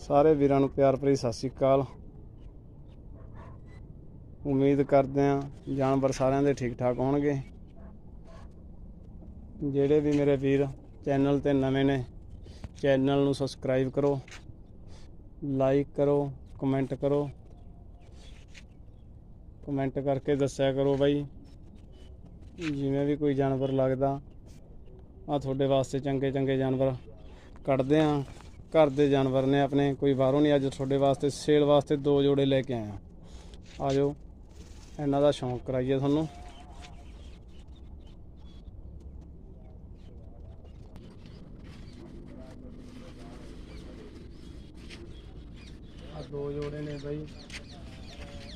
ਸਾਰੇ ਵੀਰਾਂ ਨੂੰ ਪਿਆਰ ਭਰੀ ਸਤਿ ਸ੍ਰੀ ਅਕਾਲ। ਉਮੀਦ ਕਰਦੇ ਹਾਂ ਜਾਨਵਰ ਸਾਰਿਆਂ ਦੇ ਠੀਕ ਠਾਕ ਹੋਣਗੇ। ਜਿਹੜੇ ਵੀ ਮੇਰੇ ਵੀਰ ਚੈਨਲ ਤੇ ਨਵੇਂ ਨੇ, ਚੈਨਲ ਨੂੰ ਸਬਸਕ੍ਰਾਈਬ ਕਰੋ, ਲਾਈਕ ਕਰੋ, ਕਮੈਂਟ ਕਰੋ। ਕਮੈਂਟ ਕਰਕੇ ਦੱਸਿਆ ਕਰੋ ਬਾਈ, ਜਿਵੇਂ ਵੀ ਕੋਈ ਜਾਨਵਰ ਲੱਗਦਾ ਆ ਤੁਹਾਡੇ ਵਾਸਤੇ ਚੰਗੇ ਚੰਗੇ ਜਾਨਵਰ ਕੱਢਦੇ ਆ ਘਰ ਦੇ ਜਾਨਵਰ ਨੇ ਆਪਣੇ, ਕੋਈ ਬਾਹਰੋਂ ਨਹੀਂ, ਅੱਜ ਤੁਹਾਡੇ ਵਾਸਤੇ ਸੇਲ ਵਾਸਤੇ ਦੋ ਜੋੜੇ ਲੈ ਕੇ ਆਇਆ ਆ ਜਾਓ, ਇਹਨਾਂ ਦਾ ਸ਼ੌਂਕ ਕਰਾਈਏ ਤੁਹਾਨੂੰ। ਆ ਦੋ ਜੋੜੇ ਨੇ ਬਾਈ।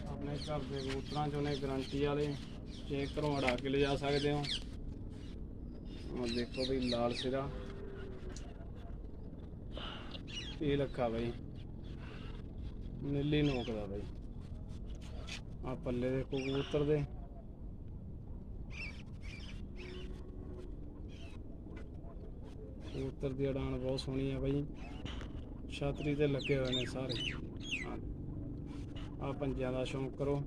ਆਪਣੇ ਘਰ ਦੇ ਕਬੂਤਰਾਂ ਚੋਂ ਨੇ, ਗਰੰਟੀ ਵਾਲੇ। ਜੇ ਘਰੋਂ ਅੜਾ ਕੇ ਲਿਜਾ ਸਕਦੇ ਹੋ। ਆ ਦੇਖੋ ਬਈ, ਲਾਲ ਸਿਰਾ। ਇਹ ਲੱਖਾ ਬਈ। ਨੀਲੀ ਨੋਕ ਦਾ ਬਈ। ਆ ਪੱਲੇ ਦੇ ਕਬੂਤਰ ਦੇ। ਕਬੂਤਰ ਦੀ ਉਡਾਨ ਬਹੁਤ ਸੋਹਣੀ ਆ ਬਈ। ਛਾਤਰੀ ਤੇ ਲੱਗੇ ਹੋਏ ਨੇ ਸਾਰੇ। ਆ ਪੰਜਿਆਂ ਦਾ ਸ਼ੌਂਕ ਕਰੋ।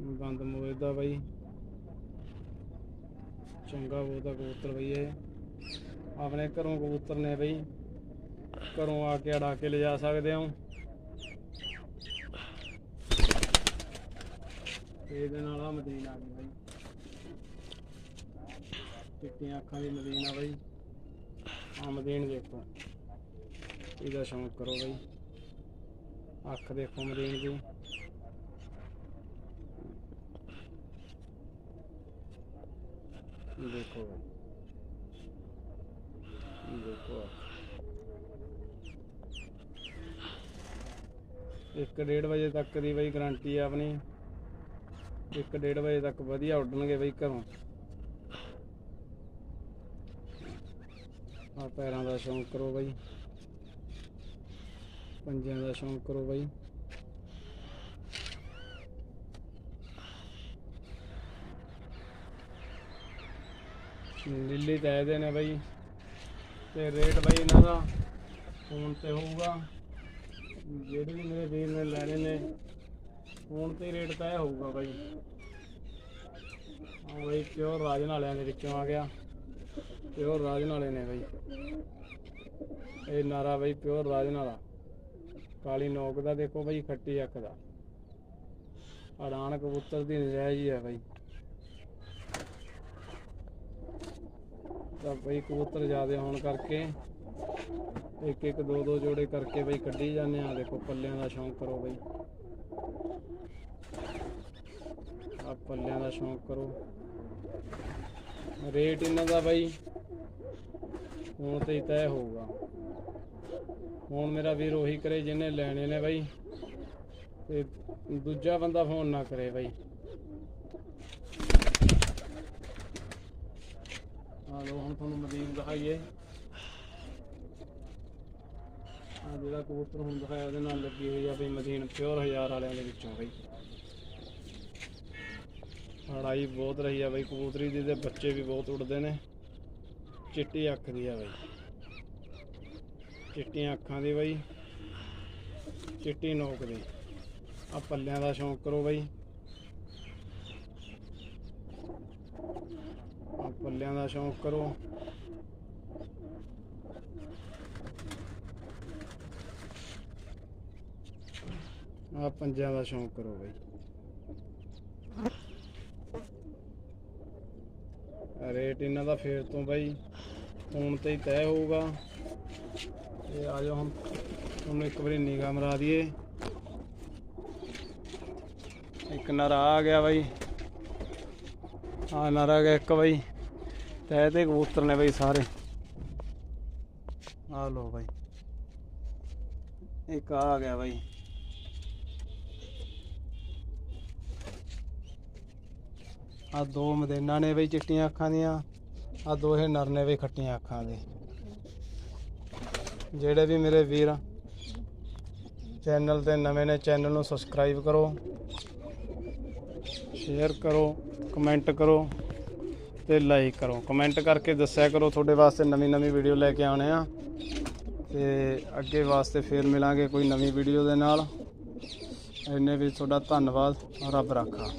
ਬੰਦ ਮੋਏ ਦਾ ਬਈ। ਚੰਗਾ ਬਹੁਤਾ ਕਬੂਤਰ ਬਈ ਇਹ। ਆਪਣੇ ਘਰੋਂ ਕਬੂਤਰ ਨੇ ਬਈ। ਘਰੋਂ ਆ ਕੇ ਅੜਾ ਕੇ ਲਿਜਾ ਸਕਦੇ ਹੋ। ਇਹਦੇ ਨਾਲ ਆ ਮਦੀਨਾ ਆ ਗਈ ਬਈ। ਚਿੱਟੀਆਂ ਅੱਖਾਂ ਦੀ ਮਦੀਨਾ ਬਈ। ਆ ਮਦੀਨ ਦੇਖੋ। ਇਹਦਾ ਸ਼ੌਂਕ ਕਰੋ ਬਾਈ। ਅੱਖ ਦੇਖੋ ਮਦੀਨ ਦੀ। ਦੇਖੋ ਬਈ। ਦੇਖੋ ਅੱਖ। ਇੱਕ ਡੇਢ ਵਜੇ ਤੱਕ ਦੀ ਬਈ ਗਾਰੰਟੀ ਆ ਆਪਣੀ। ਇੱਕ ਡੇਢ ਵਜੇ ਤੱਕ ਵਧੀਆ ਉੱਡਣਗੇ ਬਈ ਘਰੋਂ। ਆ ਪੈਰਾਂ ਦਾ ਸ਼ੌਂਕ ਕਰੋ ਬਈ। ਪੰਜਿਆਂ ਦਾ ਸ਼ੌਂਕ ਕਰੋ ਬਈ। ਨੀਲੀ ਤਾਂ ਨੇ ਬਈ। ਤੇ ਰੇਟ ਬਈ ਇਹਨਾਂ ਦਾ ਫੋਨ ਤੇ ਹੋਊਗਾ ਜਿਹੜੇ ਵੀ ਮੇਰੇ ਵੀਰ ਨੇ ਲੈਣੇ ਨੇ ਫੋਨ ਤੇ ਰੇਟ ਤੈਅ ਹੋਊਗਾ ਬਾਈ। ਆ ਬਾਈ ਪਿਓਰ ਰਾਜਨ ਵਾਲਿਆਂ ਦੇ ਵਿੱਚੋਂ ਆ ਗਿਆ। ਪਿਓਰ ਰਾਜਨ ਵਾਲੇ ਨੇ ਬਾਈ। ਇਹ ਨਾਰਾ ਬਾਈ ਪਿਓਰ ਰਾਜਨ ਵਾਲਾ। ਕਾਲੀ ਨੋਕ ਦਾ ਦੇਖੋ ਬਾਈ, ਖੱਟੀ ਅੱਖ ਦਾ। ਅੜਾਨ ਕਬੂਤਰ ਦੀ ਨਜਾਇਜ਼ ਹੀ ਹੈ ਬਾਈ। ਤਾਂ ਬਾਈ ਕਬੂਤਰ ਜ਼ਿਆਦੇ ਹੋਣ ਕਰਕੇ ਇੱਕ ਇੱਕ ਦੋ ਦੋ ਜੋੜੇ ਕਰਕੇ ਬਈ ਕੱਢੀ ਜਾਂਦੇ ਆ ਦੇਖੋ ਪੱਲਿਆਂ ਦਾ ਸ਼ੌਂਕ ਕਰੋ ਬਈ। ਆ ਪੱਲਿਆਂ ਦਾ ਸ਼ੌਂਕ ਕਰੋ। ਰੇਟ ਇਹਨਾਂ ਦਾ ਬਈ ਹੁਣ ਤੇ ਹੀ ਤੈਅ ਹੋਊਗਾ। ਹੁਣ ਮੇਰਾ ਵੀਰ ਉਹੀ ਕਰੇ ਜਿਹਨੇ ਲੈਣੇ ਨੇ ਬਈ। ਤੇ ਦੂਜਾ ਬੰਦਾ ਫੋਨ ਨਾ ਕਰੇ ਬਾਈ। ਆ ਲੋ ਹੁਣ ਤੁਹਾਨੂੰ ਮਦੀਨ ਦਿਖਾਈਏ ਆ ਜਿਹੜਾ ਕਬੂਤਰ ਹੁਣ ਦਿਖਾਇਆ ਉਹਦੇ ਨਾਲ ਲੱਗੀ ਹੋਈ ਆ ਬਈ ਮਦੀਨ ਪਿਓਰ ਹਜ਼ਾਰ ਵਾਲਿਆਂ ਦੇ ਵਿੱਚੋਂ ਬਈ। ਲੜਾਈ ਬਹੁਤ ਰਹੀ ਆ ਬਈ, ਕਬੂਤਰੀ ਦੀ ਤੇ ਬੱਚੇ ਵੀ ਬਹੁਤ ਉੱਡਦੇ ਨੇ। ਚਿੱਟੀ ਅੱਖ ਦੀ ਆ ਬਈ। ਚਿੱਟੀਆਂ ਅੱਖਾਂ ਦੀ ਬਈ। ਚਿੱਟੀ ਨੋਕ ਦੀ। ਆ ਪੱਲਿਆਂ ਦਾ ਸ਼ੌਂਕ ਕਰੋ ਬਈ। ਆ ਪੱਲਿਆਂ ਦਾ ਸ਼ੌਂਕ ਕਰੋ। ਆ ਪੰਜਾਂ ਦਾ ਸ਼ੌਂਕ ਕਰੋ ਬਈ। ਰੇਟ ਇਹਨਾਂ ਦਾ ਫੇਰ ਤੋਂ ਬਾਈ ਫੋਨ ਤੇ ਹੀ ਤੈਅ ਹੋਊਗਾ। ਤੇ ਆ ਜਾਓ ਹੁਣ, ਤੁਹਾਨੂੰ ਇੱਕ ਵਾਰੀ ਨਿਗਾਹ ਮਰਾ ਦਈਏ। ਇੱਕ ਨਰਾ ਆ ਗਿਆ ਬਾਈ। ਆ ਨਰਾ ਗਿਆ ਇੱਕ ਬਾਈ। ਤੈਅ ਤੇ ਕਬੂਤਰ ਨੇ ਬਾਈ ਸਾਰੇ। ਆ ਲੋ ਬਾਈ। ਇੱਕ ਆ ਗਿਆ ਬਾਈ। ਆ ਦੋ ਮਦੇਨਾ ਨੇ ਬਈ ਚਿੱਟੀਆਂ ਅੱਖਾਂ ਦੀਆਂ, ਆ ਦੋ ਇਹ ਨਰ ਨੇ ਬਈ ਖੱਟੀਆਂ ਅੱਖਾਂ ਦੇ। ਜਿਹੜੇ ਵੀ ਮੇਰੇ ਵੀਰ ਚੈਨਲ ਤੇ ਨਵੇਂ ਨੇ, ਚੈਨਲ ਨੂੰ ਸਬਸਕ੍ਰਾਈਬ ਕਰੋ, ਸ਼ੇਅਰ ਕਰੋ, ਕਮੈਂਟ ਕਰੋ ਤੇ ਲਾਈਕ ਕਰੋ। ਕਮੈਂਟ ਕਰਕੇ ਦੱਸਿਆ ਕਰੋ ਤੁਹਾਡੇ ਵਾਸਤੇ ਨਵੀਂ ਨਵੀਂ ਵੀਡੀਓ ਲੈ ਕੇ ਆਉਣੇ ਆ। ਤੇ ਅੱਗੇ ਵਾਸਤੇ ਫੇਰ ਮਿਲਾਂਗੇ ਕੋਈ ਨਵੀਂ ਵੀਡੀਓ ਦੇ ਨਾਲ। ਇੰਨੇ ਵੀ ਤੁਹਾਡਾ ਧੰਨਵਾਦ, ਰੱਬ ਰਾਖਾ।